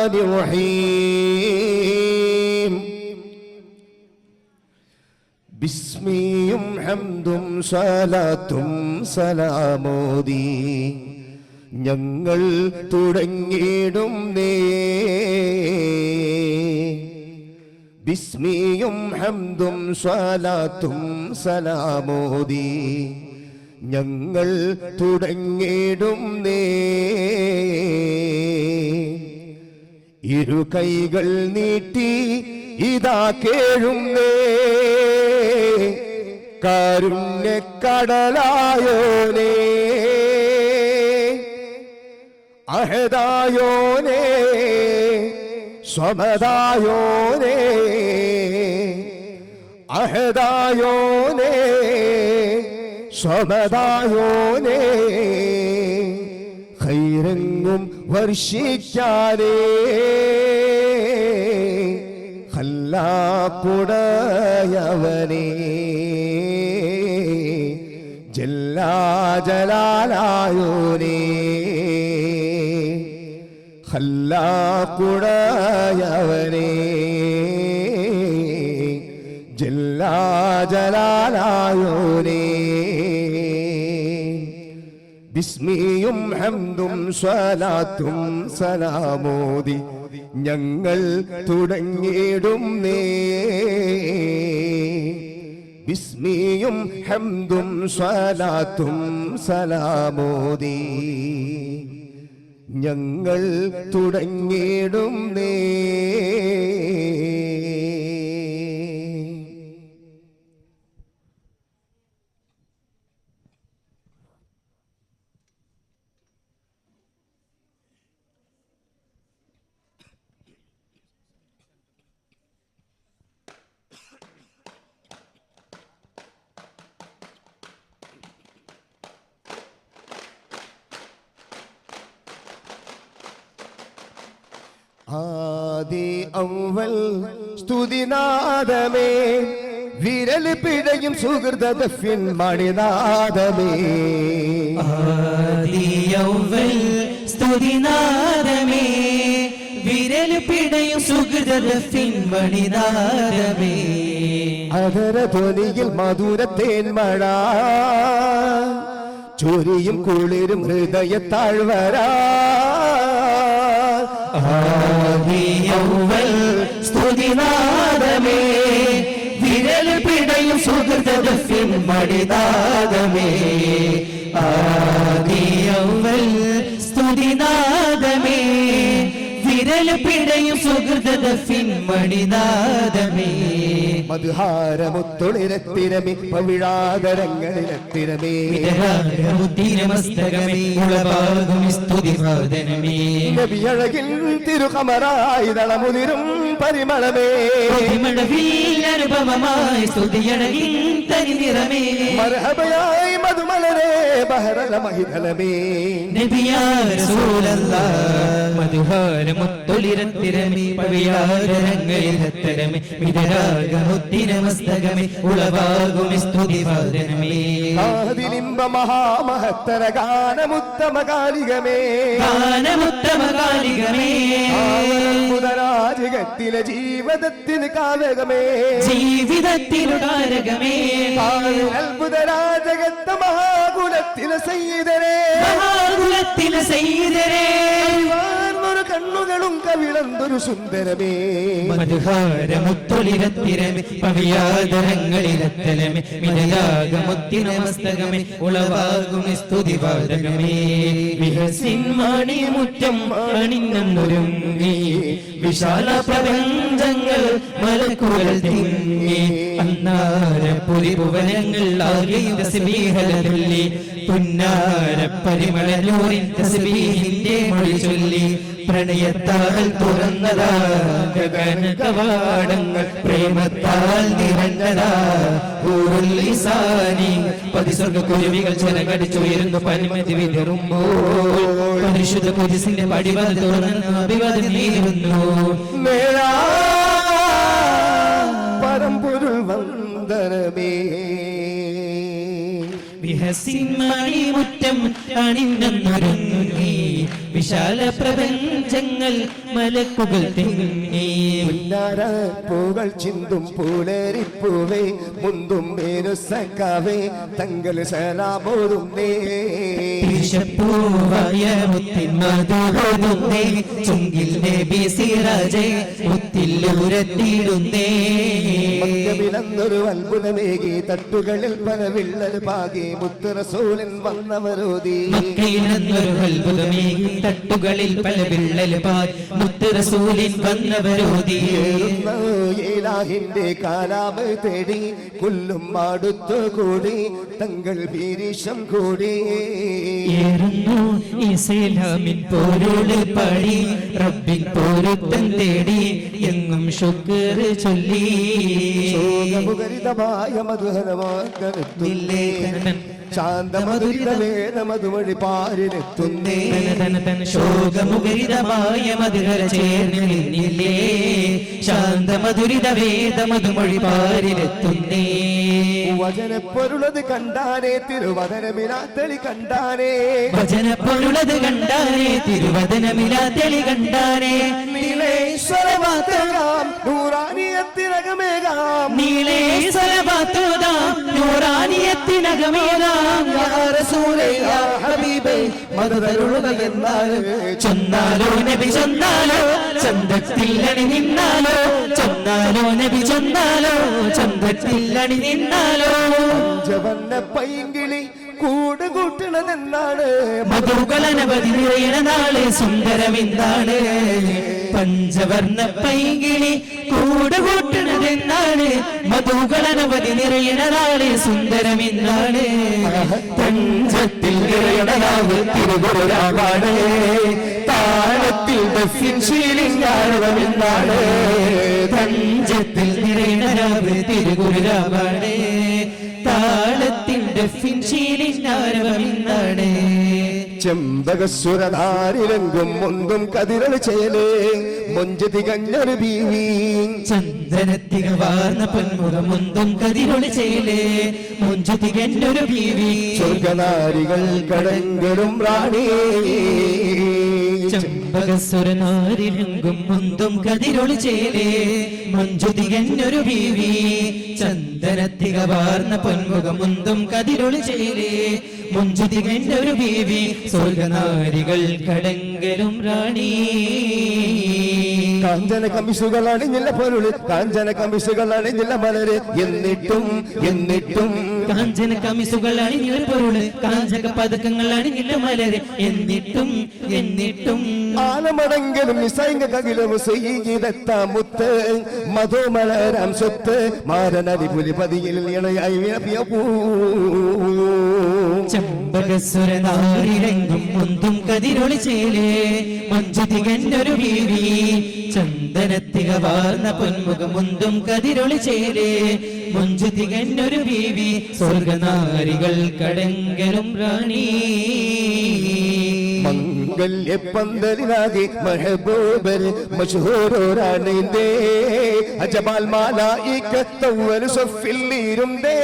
الرحمن الرحيم ബിസ്മിയും ഹംദും സ്വലാത്തും സലാമോദി ഞങ്ങൾ തുടങ്ങിയിടും നേ ബിസ്മിയും ഹംദും സ്വലാത്തും സലാമോദി ഞങ്ങൾ തുടങ്ങിയിടും നേ ഇരു കൈകൾ നീട്ടി ഇതാ കേഴുന്നേ. കാരുണ്യക്കടലായോനേ. അഹദായോനേ സ്വമതായോനേ. അഹദായോനേ സ്വമതായോനേ. ഖൈരങ്ങും വർഷിക്കാനേ ഹല്ലാക്കുടയവനേ ജല്ലാജലാലായോനേ ഹല്ലാക്കുടയവനേ ജല്ലാജലാലായോനേ ബിസ്മിയും ഹംദും സ്വലാത്തും സലാമോദി ഞങ്ങൾ തുടങ്ങിയിടും നേ. ബിസ്മിയും ഹംദും സ്വലാത്തും സലാമോദി ഞങ്ങൾ തുടങ്ങിയിടും നേ. ആദി ഔവൽ സ്തുതിനാദമേ. വിരൽ പിഴയും സുഹൃതഫിൻ മണിനാദമേ. ആദിയൗവൽ സ്തുതിനാദമേ. വിരൽ പിടയും സുഹൃതഫിൻ മണിനാദമേ. അധര ധ്വനിയിൽ മധുരത്തേൻ മഴ. ചൊരിയും കുളിരും ഹൃദയ താഴ്വരാ ആദിയൗവൽ സ്തുതിനാദമേ. വിരൽ പിടയും സുഹൃതഫിൻ മടിതാദമേ ആദിയവൽ സ്തുതിനാദമേ. വിരൽ പിടയും സുഹൃതഫിൻ മണിനാദമേ മധുഹാരമുത്തൊളിരത്തിരമി പവിഴാതരങ്ങളിലെത്തിരമേ. നബിയഴകിൻ തിരുകമറായി തളമുതിരും പരിമളമേ. അനുഭവമായി സ്തുതിയഴകിൽ തനി നിറമേ. മർഹബയായി മധുമലരേ ബഹരമഹിതലമേ നബിയാ റസൂലല്ലാ മധുഹാരമുത്തൊളിരത്തിരമേ പവിയാരങ്ങളിലെത്തരമേ വിതരാഗമുത്തിരമസ്തകമേ ഉളവാകും സ്തുതിവാദനമേ ആദിലിംബ മഹാമഹത്തര ഗാനമുത്തമ കാലികമേ ഗാനമുത്തമകാലികമേ. മുതരാജകത്തിലെ ജീവിതത്തിന് കാലകമേ ജീവിതത്തിനുകാരകമേ അത്ഭുതരാജകത്ത മഹാകുലത്തിലെ സയ്യിദരേ. മഹാകുലത്തിലെ സൈതരേ ഒരു കണ്ണുകളും കവിളന്തൊരു സുന്ദരമേ. മധുഹാരമുത്തൊളിരത്തിരമേ പവിയാദരങ്ങളിലെത്തലമേ മിതയാഗമുത്തിനമസ്തകമേ ഉളവാകും സ്തുതിവാദകമേ. വിഹസിൻമാണി മുറ്റം അണിഞ്ഞൊരുങ്ങി വിശാല പ്രപഞ്ചങ്ങൾ മലക്കുകൾ തിങ്ങി. അന്നാര പുലിഭുവനങ്ങൾ ആകെയും തസ്ബീഹലതുള്ളി പുന്നാര പരിമളനൂറിൻ തസ്ബീഹിന്റെ മൊഴി ചൊല്ലി. പ്രണയത്താൽ തുറന്നതാ ഗഗന കവാടങ്ങൾ പ്രേമത്താൽ നിറഞ്ഞതാ ഊരുള്ളിസാനി പതിസ്വർഗ കുരുവികൾ ചെലകടിച്ചുയരുന്നു പനിമതി വിതറുമ്പോൾ പരിശുദ്ധ കുരിസിന്റെ പടിവാത് തുറന്ന് അഭിവാദം നേരുന്നു. പരമ്പൊരുൾ വന്ദനമേ. മനസ്സിന്മണി മുറ്റം അണിഞ്ഞൊരുങ്ങി വിശാല പ്രപഞ്ചങ്ങൾ മലക്കുകൾ തിങ്ങി. പുന്നാര പൂകൾ ചിന്തും പൂളേറിപ്പൂവേ മുന്തും മേനുസക്കാവേ തങ്ങൾ സലാമോതുന്നേ വിഷപ്പൂവായ മുത്തിൻ മധുഹോതുന്നേ ചുങ്കിൽ നബി സിറാജെ മുത്തില്ലൂരത്തിടുന്നേ മക്കമിലന്നൊരു അത്ഭുതമേകി തട്ടുകളിൽ പല വിള്ളൽ പാകി മുത്തുറസൂലൻ വന്നവരോതി. അത്ഭുതമേകി തട്ടുകളിൽ പല വിള്ളൽ പാൽ മുത്ത് റസൂലിൻ വന്നവരോതിന്റെ കാലാമ് തേടി കൊല്ലും മാടുത്തു കൂടി തങ്ങൾ ഭീരീഷം കൂടി. ഏറുന്നു ഇസ്ലാമിൻ പോരോട് പാടി റബ്ബിൻ പോരുത്തം തേടി എന്നും ശുക്ർ ചൊല്ലി. ശോകമുഖരിതമായ മധുഹരമാക്കനെത്തുന്നേ ശാന്തമധുരിത പാരിലെത്തുന്നേ ശോകമുഖരിതമായ മധുര ചേർന്ന് നിന്നില്ലേ? ശാന്തമധുരിത പാരിലെത്തുന്നേ വചനപ്പൊരുളത് കണ്ടാനേ തിരുവചനമിലാത്തളി കണ്ടാനേ. ഭജനപ്പൊരുളത് കണ്ടാനേ തിരുവചനമിലാത്തളി കണ്ടാനേ. നീളേശ്വരമാതകാം നൂറാനിയത്തിനകമേകാം. നീളേ നൂറാനിയത്തിനകമേകാം. നൂറാനിയത്തിനകമേതാം മതതരുളുക എന്നാൽ ചൊന്നാലോ നബി ചൊന്നാലോ ചന്തത്തിൽ അണി നിന്നാലോ? ചൊന്നാലോ നബി ചൊന്നാലോ? ചന്തത്തില്ലണി നിന്നാലോ? ജവന്ന പൈങ്കിളി കൂട് കൂട്ടണതെന്നാണ് മധുകളനവധി നിറയണ നാൾ സുന്ദരമെന്താണ് പഞ്ചവർണ പൈങ്കിളി കൂട് കൂട്ടണതെന്നാണ് മധുകളനവധി നിറയണ നാൾ സുന്ദരമെന്നാണ് പഞ്ചത്തിൽ നിറയണനാവ് തിരുകുറാവാണ് ബസ്സിൻ ദഫിൻ തഞ്ചത്തിൽ പഞ്ചത്തിൽ താളത്തിൽ തിരുകുറാവാണ് താളത്തിന്റെ ഫിൻശീലിനാരവമെന്നാണ് ചെമ്പകസുരധാരിരംഗും മുന്തും കതിരൾ ചേലേ. മൊഞ്ച് തികഞ്ഞൊരു ബീവി. ചന്ദനത്തിക വാർന്ന പൊന്മുഖമൊന്തും കതിരൊളി ചേലേ. മുഞ്ചു തികഞ്ഞൊരു ബീവി. സ്വർഗനാരികൾ കടങ്കരും റാണി. ചമ്പകസ്വരനാരിലെങ്കും മുന്തും കതിരൊളി ചേലേ. മഞ്ചു തികഞ്ഞൊരു ബീവി ചന്ദനത്തിക വാർന്ന പൊന്മുഖമൊന്തും കതിരൊളി ചേലേ. മുഞ്ചു തികഞ്ഞൊരു ബീവി സ്വർഗനാരികൾ കടങ്കലും റാണി. കാഞ്ചന കമിസുകൾ അണിഞ്ഞില്ല പൊരുൾ കാഞ്ചന കമിസുകൾ അണിഞ്ഞില്ല മലര് എന്നിട്ടും എന്നിട്ടും. കാഞ്ചന കമിസുകൾ അണിഞ്ഞില്ല പൊരുൾ കാഞ്ചക പതക്കങ്ങൾ അണിഞ്ഞില്ല മലര് എന്നിട്ടും എന്നിട്ടും. ആലമടങ്കിലും നിസൈംഗ കകിലും സ്വീകിതെത്താ മുത്ത്. മധുമലരാം സ്വത്ത്. മാരനടി പുലിപതിയിൽ ഇണയായി വിളപ്പിയ പൂ. ചമ്പകസുരനാരിരംഗും മുന്തും കതിരൊളി ചേലേ. മഞ്ചു തികഞ്ഞൊരു ബീവി ചന്ദനത്തിക വാർന്ന പൊന്മുഖം മുന്തും കതിരൊളി ചേലേ. മഞ്ചു തികഞ്ഞൊരു ബീവി സ്വർഗനാരികൾ കടങ്കലും റാണി മംഗല്യ പന്തലിനാകെ മെഹബൂബൻ മഷൂറോരാണിന്റെ അജമാൽ മാലായിക്ക തവ്വൽ സൊഫില്ലീരുണ്ടേ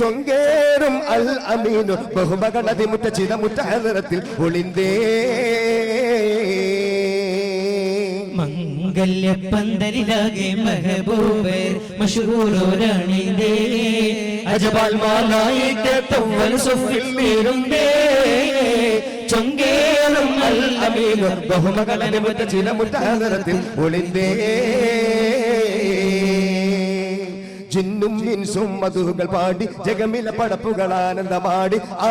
ചൊങ്കേറും അൽ അമീനു ബഹുമകളതി മുറ്റ ചിത മുറ്റ ഹലറത്തിൽ ഒളിന്തേ. മംഗല്യ പന്തലിലാകെ മെഹബൂബർ മഷൂറോരാണിന്റെ അജമാൽ മാലായിക്ക തവ്വൽ സൊഫില്ലീരുണ്ടേ ചൊങ്കേറും അൽ അമീനു ബഹുമകളതി ചില മുട്ടാകരത്തിൽ ഒളിന്തേ. ജിന്നും മിൻസും മധുകൾ പാടി ജഗമില പടപ്പുകൾ ആനന്ദമാടി. ആ.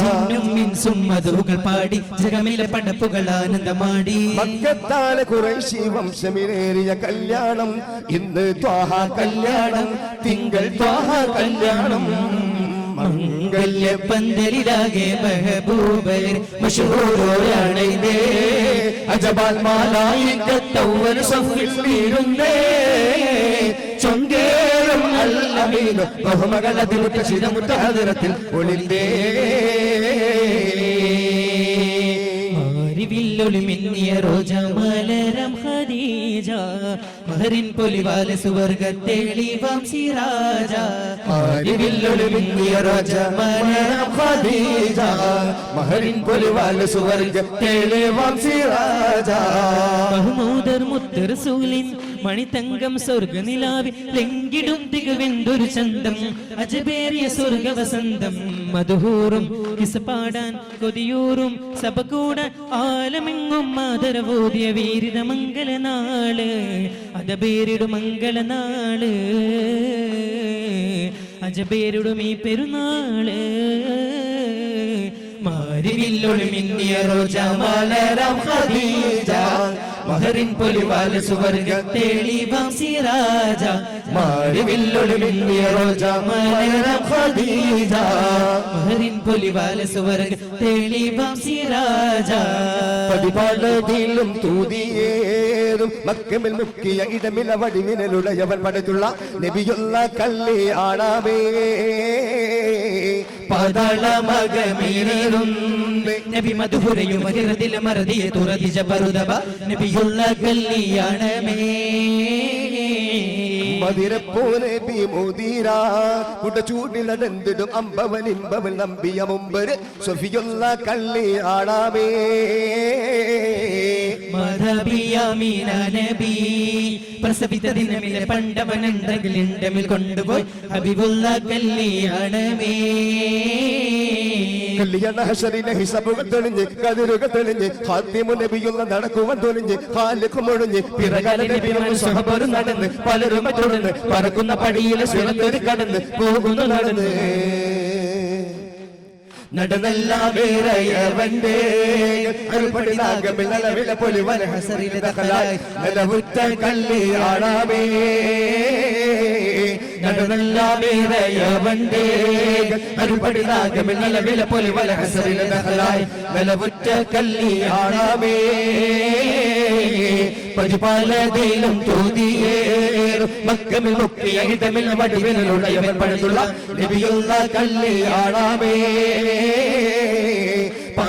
ജിന്നും മിൻസും മധുകൾ പാടി ജഗമില പടപ്പുകൾ ആനന്ദമാടി. മക്കത്താലെ കുറേശി വംശമിലേറിയ കല്യാണം ഇന്ന് ത്വാഹ കല്യാണം തിങ്കൾ ത്വാഹ കല്യാണം. മംഗല്യ പന്തലിലാകെ മെഹബൂബർ മഷൂരോരാണേ അജബാൽ മാലായിക്കത്തവൻ ചൊങ്കേറും അല്ലമീനു ബഹുമകളതിമുറ്റ ശിരമുറ്റ ഹദരത്തിൽ ഒളിന്തേ. മാരിവില്ലൊളി മിന്നിയ റോജ മലരം ഖദീജ മഹറിൻ പൊലിവാല സുവർഗത്തെളിവാം സിരാജ മാരിവില്ലൊളി മിന്നിയ റോജ മലരം ഖദീജ മഹറിൻ പൊലിവാല സുവർഗ സിരാജ സിറാജ. ബഹുമൂദർ മുത്ത് റസൂലിൻ മണിതങ്കം സ്വർഗ നിലാവി ലംഘിടും തികവെന്തൊരു ചന്തം. അജബേറിയ സ്വർഗ വസന്തം മധുഹൂറും കിസപാടാൻ കൊതിയൂറും. സഭ കൂടാൻ ആലമെങ്ങും മാതരവോദ്യ വീരിത മംഗളനാൾ അജബേരിടു മംഗളനാൾ അജബേരിടും ഈ പെരുന്നാൾ. മാരിവില്ലൊളി റോജ മലരം ഖദീജ. മഹറിൻ പൊലിവാല സുവർഗ തെളിവാം സിറാജ മാരിവില്ലൊളി മിന്നിയ റോജ മലരം ഖദീജ. മഹറിൻ പൊലിവാല സുവർഗ തെളിവാം സിറാജ പടിപാടതിലും തൂതിയേതും മക്കമിൽ മുക്കിയ ഇടമില വടിവിനലുടയവൻ പടത്തുള്ള നബിയുള്ള കല്ലി ആണാവേ. പാതാള മകമീറും നബി മധുരയും മഹിറതിൽ മറതിയെ തുറതിജ പരുതബ നബിയുള്ള കല്യാണമേ മതിരപ്പോ നബി മുതിര കുടച്ചൂടിൽ നടന്നിടും അമ്പവൻ ഇമ്പവൻ നമ്പിയ മുമ്പര് സൊഫിയുള്ള കള്ളി ആടാവേ നബി പ്രസവിത ദിനമിലെ പണ്ടവനുണ്ടെങ്കിലുണ്ടമിൽ കൊണ്ടുപോയി ഹബിബുള്ള കല്യാണമേ. ഹിസബുകൾ തെളിഞ്ഞ് കതിരുകൾ തെളിഞ്ഞ് ഹാദ്യമു നബിയുള്ള നടക്കുവാൻ തെളിഞ്ഞ് ഹാലക്ക് മുഴഞ്ഞ് പിറകാല നടന്ന് പലരും തുടർന്ന് പറക്കുന്ന പടിയിലെ സ്വരത്തൊരു കടന്ന് പോകുന്നു നടന്ന്. നടനല്ല വേറയവന്റെ. അരുപടിനാഗമിൽ നലവില പൊലിവന ഹസറിലെ ദഖലായി നിലവുറ്റ കല്ലിയാണാമേ നടനല്ല വേറയവന്റെ അരുപടിനാഗമിൽ നലവില പൊലിവന ഹസറിലെ ദഖലായി നിലവുറ്റ കല്ലിയാണാമേ പരിപാലതയിലും തോതിയേറും മക്കമിൽ മുക്കിയ ഇടമിൽ വടിവിനുള്ളവൻ പടുത്തുള്ള നബിയുള്ള കല്ലിയാണാമേ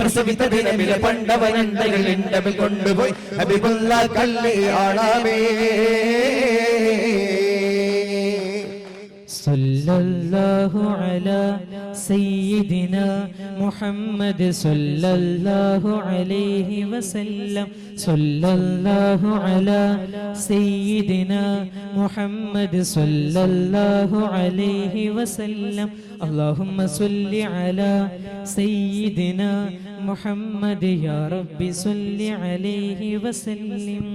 പ്രസവിത ദിനമിലെ പണ്ടവനന്തകൾ ഇണ്ടമിൽ കൊണ്ടുപോയി. ഹബിബുള്ള കല്ലിയാണമേ صلى الله على سيدنا محمد صلى الله عليه وسلم. صلى الله على سيدنا محمد صلى الله عليه وسلم. اللهم صل على سيدنا محمد يا رب صل عليه وسلم.